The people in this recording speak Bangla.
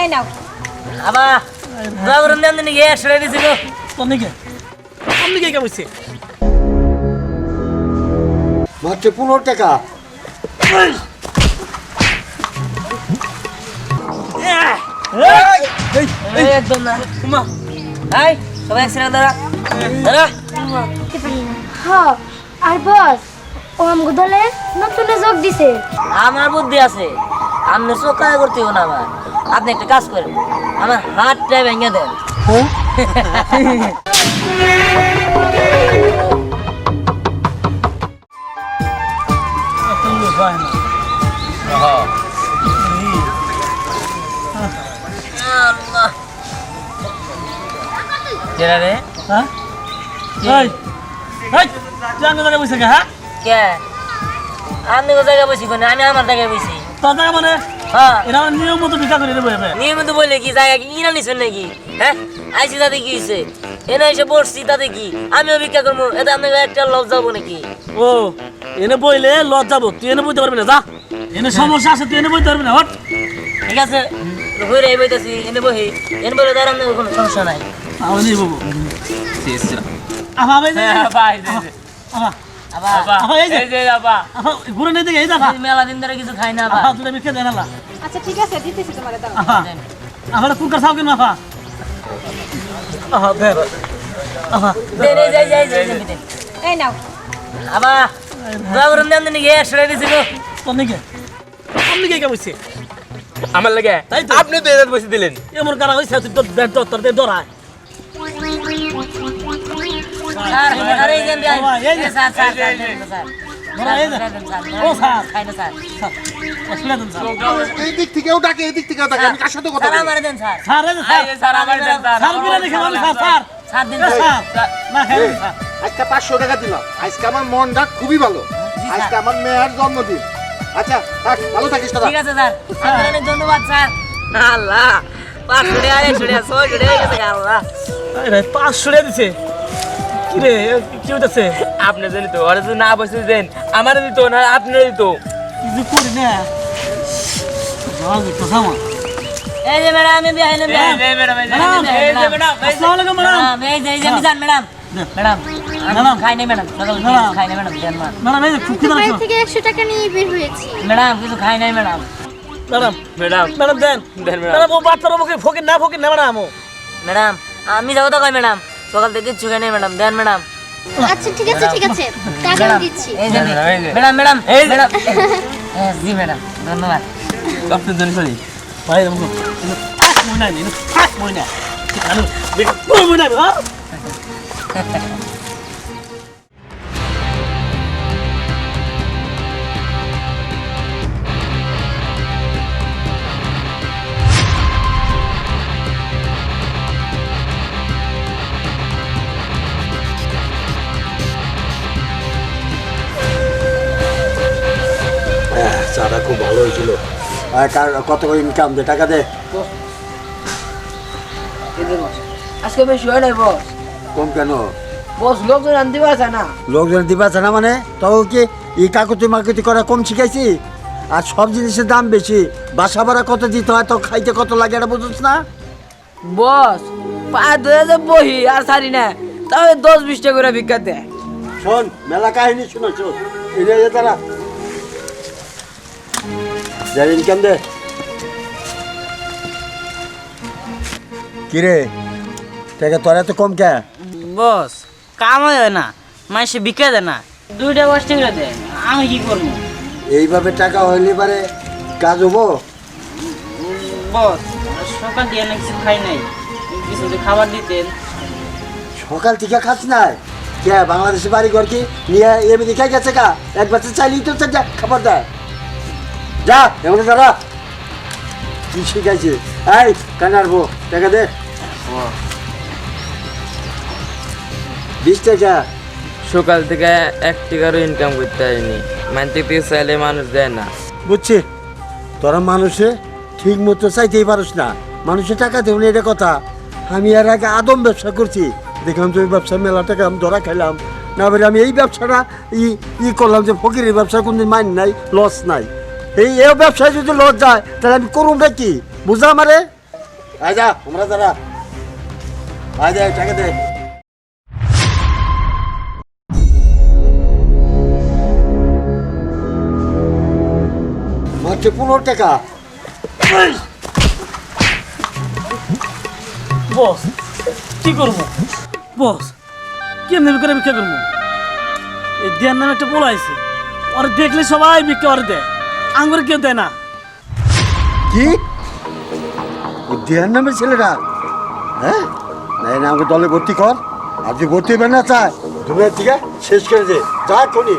এই নাও। আবার দোয়া দেন দিন একশো টাকা দিছি তোর নাকি তোর নাকি কে বসছে মাত্র পনেরো টাকা। একদম না। মা হাই সবাই একসাথে দাঁড়া। দাঁড়া। হ আর বস ও আমগো দলে নতুন যোগ দিছে। আমার বুদ্ধি আছে। আপনি সকাল করতে হবে না আমার। আপনি একটা কাজ করেন। আমার হাতটা ভেঙে দেন। কেরা রে? হ্যাঁ? এই এই তুই আঙ্গ বসে কে হ্যাঁ? কে? কোন জায়গায় বসি কোন? আমি আমার জায়গায় বসি। তোর জায়গা মানে? হ্যাঁ। এরা আমার নিয়ম মতো ভিক্ষা করে দেবো এবার। নিয়মিত বললে কি? জায়গা কি? কিনা নিছেন নাকি? হ্যাঁ? আইসি তাতে কি হয়েছে এনে এসে বসছি তাতে কি? আমিও ভিক্ষা করব। এতে আপনাকে একটা লজ যাব নাকি? ও এনে বইলে লজ যাব। তুই এনে বইতে পারবি না যা। এনে সমস্যা আছে তুই এনে বইতে পারবি না হট ঠিক আছে। ঘুরে বইতেছি এনে বহি। এনে বলে আপনার কোনো সমস্যা নাই। আমি বাবু। ভাই আল্লাহ আচ্ছা ঠিক আছে দিতেছি তোমার দাও। আহা আহা কুকার খাও কেন এই নাও। দেন কে আমার লাগে। তাই তো। আপনি তো এদের বসে দিলেন। এমন কারা হয়েছে তুই ব্যাট তোর ডরায় এই দেন বাবা, এই যে। স্যার স্যার স্যার দেন না, স্যার বাবা, এই যে। স্যার, দেন, স্যার ও, স্যার। খাই না স্যার শুনে দেন স্যার এই দিক থেকেও ডাকে এই দিক থেকেও ডাকে আমি কার সাথে কথা বলি আমার দেন স্যার স্যার স্যার স্যার আমার দেন স্যার স্যার কিনা দেখে আমি স্যার স্যার স্যার দিন স্যার স্যার না খাই আজকে পাঁচশো টাকা দিলাম আজকে আমার মনটা খুবই ভালো আজকে আমার মেয়ের জন্মদিন আচ্ছা থাক ভালো থাকিস দাদা ঠিক আছে স্যার অনেক ধন্যবাদ স্যার আল্লাহ পাঁচশো টাকা আল্লাহ পাঁচশো টাকা দিছে কি রে কি হইতেছে? আপনি জানি তো ওরা যদি না বসে দেন আমার দিত না আপনার দিত। কিছু করি না। এই যে ম্যাডাম আমি বিয়ে হইলাম ম্যাডাম, এই যে, ম্যাডাম, এই যে ম্যাডাম, এই যে- আসসালামু আলাইকুম ম্যাডাম। ম্যাডাম এই যে এই যে মিজান ম্যাডাম। Madam madam. খাই নাই ম্যাডাম সকাল খাই নাই ম্যাডাম দেন ম্যাডাম। এই যে খুব খিদা থেকে একশো টাকা নিয়ে বের হয়েছি। ম্যাডাম কিছু খাই নাই ম্যাডাম। Madam madam. ম্যাডাম দেন। দেন ম্যাডাম। ম্যাডাম ও বাচ্চার মুখে ফকির না ফকির না ম্যাডাম ও। ম্যাডাম আমি যাব তো কই ম্যাডাম? সকাল থেকে চুকে নেই ম্যাডাম। দেন ম্যাডাম। আচ্ছা ঠিক আছে ঠিক আছে। টাকা দিচ্ছি। এই যে ম্যাডাম, ম্যাডাম ম্যাডাম এই ম্যাডাম। হ্যাঁ, জি ম্যাডাম ধন্যবাদ। আপনি জন্য সরি ভাই আমাকে মই নাই নি থাক মই নাই আলু মই নাই খুব ভালো হয়েছিল। আর কার কত করে ইনকাম দে? টাকা দে। আজকে বেশি হয় নাই বস। কম কেন? বস লোকজন আনতে পারছে না? লোকজন দিবাছে না মানে? তবে কি এই কাকুতি মাকুতি করা কম শিখাইছি? আর সব জিনিসের দাম বেশি। বাসা ভাড়া কত দিতে হয় তো খাইতে কত লাগে এটা বুঝছ না? বস পায়ে ধরে যে বহি আর সারি না। তাহলে দশ বিশ টাকা করে ভিক্ষা দেয় শোন মেলা কাহিনী শুনো শোন এনে যে তারা যাই ইনকাম দে কিরে? টাকা তোরা তো কম কে? বস কাম হয় না। মাসে বিক্রি দেয় না। দুইটা বস টাকা দেয় আমি কি করব? এইভাবে টাকা হইলে পারে কাজ হব? বস সকাল দিয়ে না কিছু খাই নাই। কিছু যদি খাবার দিতেন। সকাল থেকে খাস না কে বাংলাদেশে বাড়ি ঘর কি নিয়ে এমনি খাই গেছে কা? এক বাচ্চা চাইলেই তো যা খাবার দেয়। যা এমন দাদা। কি শিখাইছে? এই কানার বো টাকা দে। বিশ টাকা। সকাল থেকে এক টাকারও ইনকাম করতে হয়নি মানতে থেকে চাইলে মানুষ দেয় না। বুঝছি। তোরা মানুষে ঠিক মতো চাইতেই পারিস না। মানুষে টাকা দেব না এটা কথা। আমি এর আগে আদম ব্যবসা করছি। দেখলাম যে ওই ব্যবসা মেলা টাকা আমি ধরা খেলাম না বলে আমি এই ব্যবসাটা ই ই করলাম যে ফকিরের ব্যবসা কোনদিন মাইন নাই লস নাই। এই এই ব্যবসায় যদি লস যায় তাহলে আমি করুন কি? বুঝা আমারে? আয় যা আমরা যারা। আয় দে টাকা দে। মাত্র পনেরো টাকা। বস কি করব? বস কেমনি করে ভিক্ষা করব? এই দেয়ার নামে একটা পোলা আছে ওরা দেখলে সবাই ভিক্ষা ওরে দেয়। আঙ্গুর কেউ দেয় না। কি? ও দেয়ার নামে ছেলেটা? হ্যাঁ? না না আমাকে দলে ভর্তি কর। আর যদি ভর্তি হবে না চায়। তুমি ঠিক শেষ করে দে। যা করি